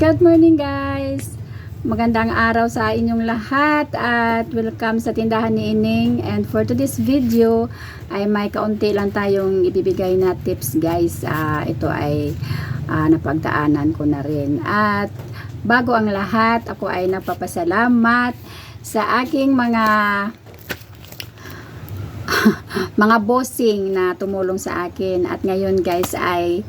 Good morning guys! Magandang araw sa inyong lahat at welcome sa tindahan ni Ining. And for today's video ay may kaunti lang tayong ibibigay na tips guys. Ah, ito ay ah, napagdaanan ko na rin. At bago ang lahat ako ay napapasalamat sa aking mga mga bossing na tumulong sa akin. At ngayon guys ay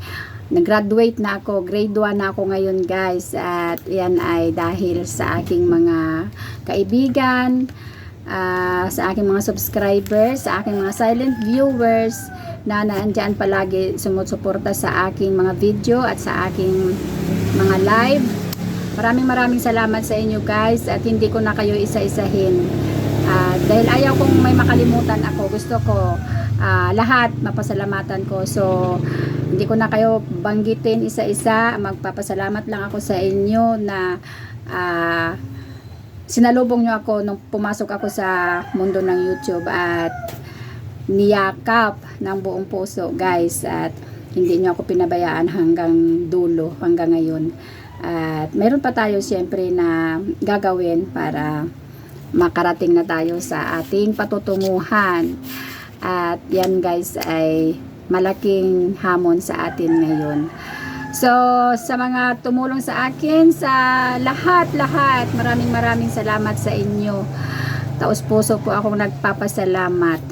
nag-graduate na ako, grade 1 na ako ngayon guys. At yan ay dahil sa aking mga kaibigan ah, sa aking mga subscribers sa aking mga silent viewers na naandyan palagi sumusuporta sa aking mga video at sa aking mga live. Maraming maraming salamat sa inyo guys at hindi ko na kayo isa-isahin. Ah, dahil ayaw kong may makalimutan ako gusto ko ah, lahat mapasalamatan ko. So hindi ko na kayo banggitin isa-isa. Magpapasalamat lang ako sa inyo na ah, sinalubong nyo ako nung pumasok ako sa mundo ng YouTube at niyakap ng buong puso guys. At hindi nyo ako pinabayaan hanggang dulo hanggang ngayon. At meron pa tayo siyempre na gagawin para makarating na tayo sa ating patutunguhan. At yan guys ay malaking hamon sa atin ngayon. So, sa mga tumulong sa akin, sa lahat-lahat, maraming maraming salamat sa inyo. Taos puso po akong nagpapasalamat.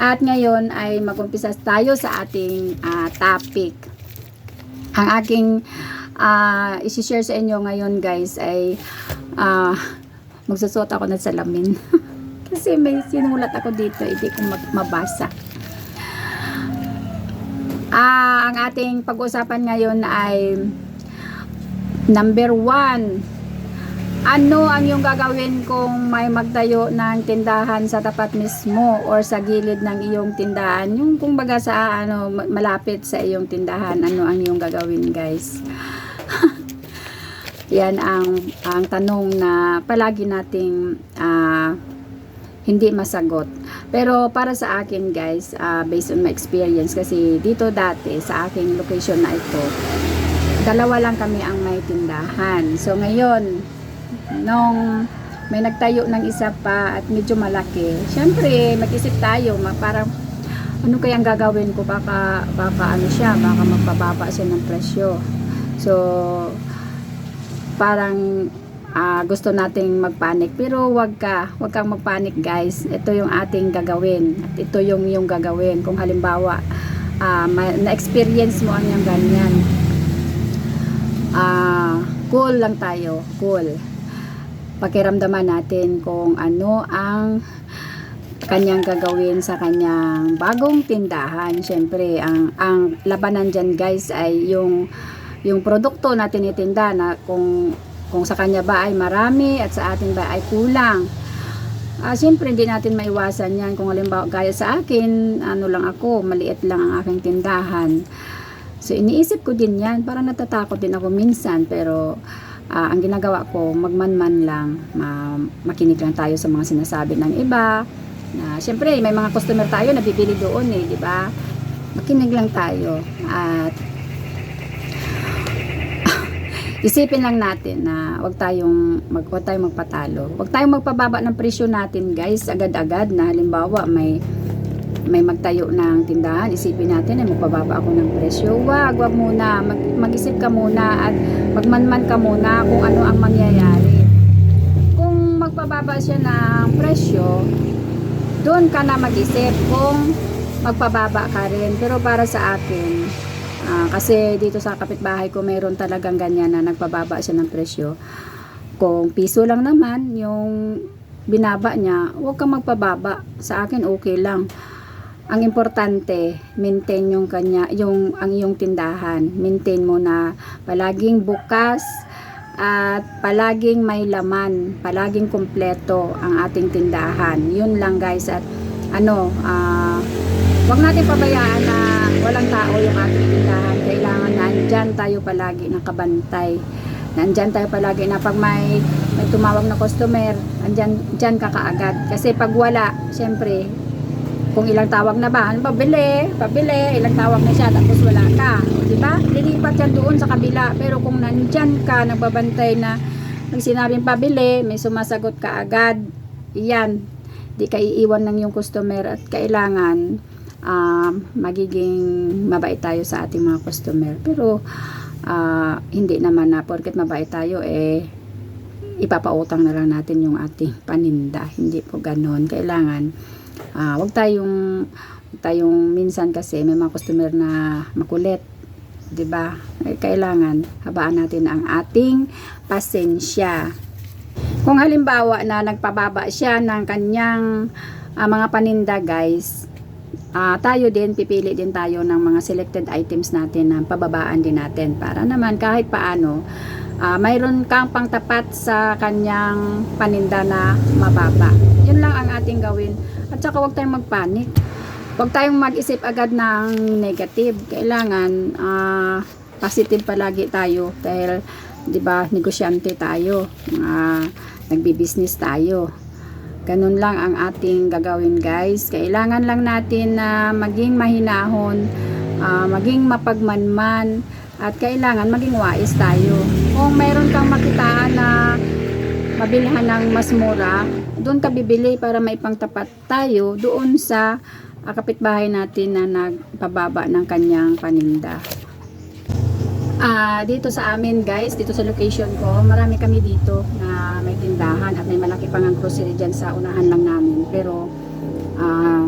At ngayon ay magumpisa tayo sa ating ah, topic. Ang aking ah, isi-share sa inyo ngayon guys ay ah, magsusuot ako ng salamin. Kasi may sinulat ako dito, hindi ko mabasa. Ah, ang ating pag-usapan ngayon ay number one. Ano ang yung gagawin kung may magtayo ng tindahan sa tapat mismo or sa gilid ng iyong tindahan? Yung kung baga sa ano ma- malapit sa iyong tindahan, ano ang iyong gagawin, guys? Yan ang ang tanong na palagi nating ah, hindi masagot. Pero para sa akin guys, ah, based on my experience kasi dito dati sa aking location na ito, dalawa lang kami ang may tindahan. So ngayon, nung may nagtayo ng isa pa at medyo malaki, syempre mag-isip tayo, parang ano kayang gagawin ko baka baka ano siya baka magpababa siya ng presyo so parang ah, gusto nating magpanik. Pero wag ka wag kang magpanik guys. Ito yung ating gagawin. At ito yung yung gagawin. Kung halimbawa ma- na-experience mo ang yung ganyan. Ah, cool lang tayo. Cool. Pakiramdaman natin kung ano ang kanyang gagawin sa kanyang bagong tindahan. Siyempre, ang ang labanan diyan guys ay yung yung produkto na tinitinda na kung kung sa kanya ba ay marami at sa atin ba ay kulang. Ah, siyempre hindi natin maiwasan 'yan kung halimbawa gaya sa akin, ano lang ako, maliit lang ang aking tindahan. So iniisip ko din 'yan, parang natatakot din ako minsan pero ah, ang ginagawa ko, magmanman lang, ma- makinig lang tayo sa mga sinasabi ng iba, na syempre may mga customer tayo na bibili doon eh, di ba? Makinig lang tayo at isipin lang natin na wag tayong mag wag tayong magpatalo. Wag tayong magpababa ng presyo natin, guys, agad-agad na halimbawa may may magtayo ng tindahan, isipin natin ay magpababa ako ng presyo. Wag, wag muna. Mag, mag-isip ka muna at magmanman ka muna kung ano ang mangyayari. Kung magpababa siya ng presyo, doon ka na mag-isip kung magpababa ka rin. Pero para sa akin, ah, kasi dito sa kapitbahay ko mayroon talagang ganyan na nagpababa siya ng presyo. Kung piso lang naman yung binaba niya, huwag kang magpababa. Sa akin okay lang. Ang importante, maintain yung kanya, yung ang iyong tindahan. Maintain mo na palaging bukas at palaging may laman, palaging kumpleto ang ating tindahan. Yun lang guys at ano, ah wag natin pabayaan na walang tao yung ating tindahan. Kailangan na andyan tayo palagi nakabantay. Nandyan tayo palagi na pag may, may tumawag na customer, andyan, andyan ka kaagad. Kasi pag wala, syempre, kung ilang tawag na ba, ano, pabili, pabili, ilang tawag na siya, tapos wala ka. Di ba? Lilipat yan doon sa kabila. Pero kung nandyan ka, nagbabantay na, pag sinabing pabili, may sumasagot ka agad, yan, di ka iiwan ng yung customer at kailangan um, magiging mabait tayo sa ating mga customer. Pero, ah, hindi naman na, porket mabait tayo, eh, ipapautang na lang natin yung ating paninda. Hindi po ganon. Kailangan, ah, wag tayong, tayong minsan kasi may mga customer na makulit. 'di ba? Eh, Kailangan habaan natin ang ating pasensya. Kung halimbawa na nagpababa siya ng kanyang ah, mga paninda, guys, ah, tayo din pipili din tayo ng mga selected items natin na pababaan din natin para naman kahit paano ah, mayroon kang pangtapat sa kanyang paninda na mababa. Yun lang ang ating gawin. At saka huwag tayong magpanik. Huwag tayong mag-isip agad ng negative. Kailangan ah, positive palagi tayo dahil 'di ba negosyante tayo. Uh, nagbi-business tayo. Ganun lang ang ating gagawin guys. Kailangan lang natin na maging mahinahon, ah, maging mapagmanman, at kailangan maging wais tayo. Kung mayroon kang makitaan na mabilhan ng mas mura, doon ka bibili para maipangtapat tayo doon sa ah, kapitbahay natin na nagpababa ng kanyang paninda. Ah, dito sa amin guys, dito sa location ko, marami kami dito na may tindahan at may malaki pang ang grocery dyan sa unahan lang namin. Pero ah,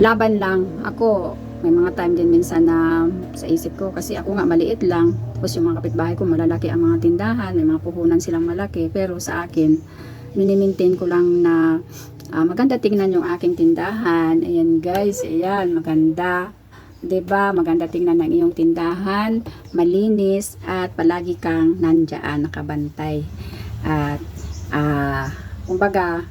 laban lang. Ako, may mga time din minsan na sa isip ko kasi ako nga maliit lang. Tapos yung mga kapitbahay ko malalaki ang mga tindahan, may mga puhunan silang malaki. Pero sa akin, minimaintain ko lang na ah, maganda tingnan yung aking tindahan. Ayan guys, ayan, maganda. 'Di ba? Maganda tingnan ng iyong tindahan, malinis at palagi kang nandiyan nakabantay. At ah, kumbaga,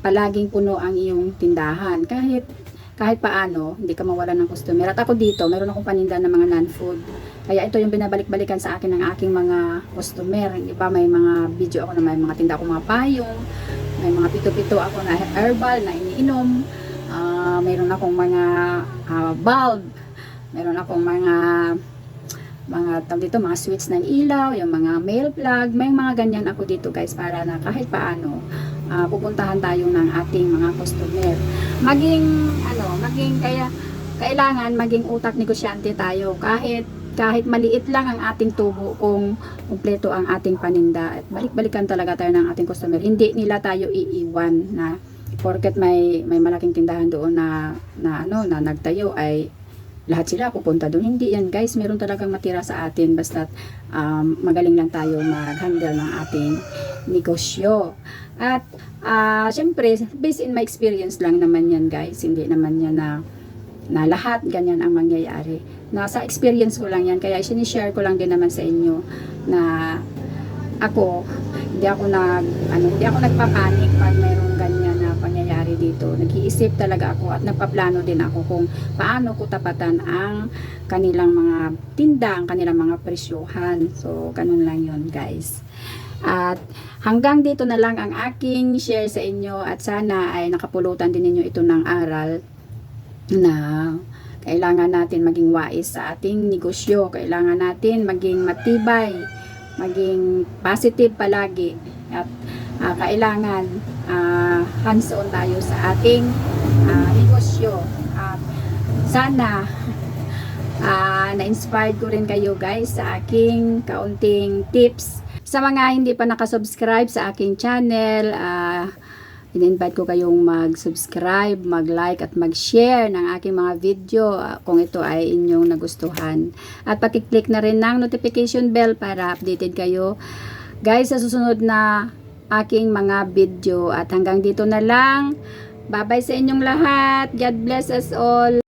palaging puno ang iyong tindahan kahit kahit paano, hindi ka mawala ng customer. At ako dito, meron akong paninda ng mga non-food. Kaya ito yung binabalik-balikan sa akin ng aking mga customer. Di ba, may mga video ako na may mga tinda akong mga payong, may mga pito-pito ako na herbal na iniinom, Ah, mayroon akong mga ah, bulb, meron akong mga mga tawag dito, mga switch ng ilaw, yung mga mail plug, may mga ganyan ako dito guys para na kahit paano ah, pupuntahan tayo ng ating mga customer. Maging ano, maging kaya kailangan maging utak negosyante tayo kahit kahit maliit lang ang ating tubo kung kumpleto ang ating paninda at balik-balikan talaga tayo ng ating customer. Hindi nila tayo iiwan na porket may may malaking tindahan doon na na ano na nagtayo ay lahat sila pupunta doon. Hindi yan guys, meron talagang matira sa atin basta um, magaling lang tayo mag-handle ng ating negosyo. At ah syempre, based in my experience lang naman yan guys, hindi naman yan na na lahat ganyan ang mangyayari. Nasa experience ko lang yan, kaya sinishare ko lang din naman sa inyo na ako, hindi ako nag, ano, hindi ako nagpapanik pag mayroong ganyan na dito. Nag-iisip talaga ako at nagpaplano din ako kung paano ko tapatan ang kanilang mga tinda, ang kanilang mga presyuhan. So, ganun lang yon guys. At hanggang dito na lang ang aking share sa inyo at sana ay nakapulutan din ninyo ito ng aral na kailangan natin maging wais sa ating negosyo. Kailangan natin maging matibay, maging positive palagi. At ah, kailangan ah, hands-on tayo sa ating ah, negosyo. At sana ah, na-inspired ko rin kayo guys sa aking kaunting tips. Sa mga hindi pa nakasubscribe sa aking channel, ah, in-invite ko kayong mag-subscribe, mag-like at mag-share ng aking mga video ah, kung ito ay inyong nagustuhan. At pakiclick na rin ng notification bell para updated kayo. Guys, sa susunod na aking mga video at hanggang dito na lang. Bye-bye sa inyong lahat. God bless us all.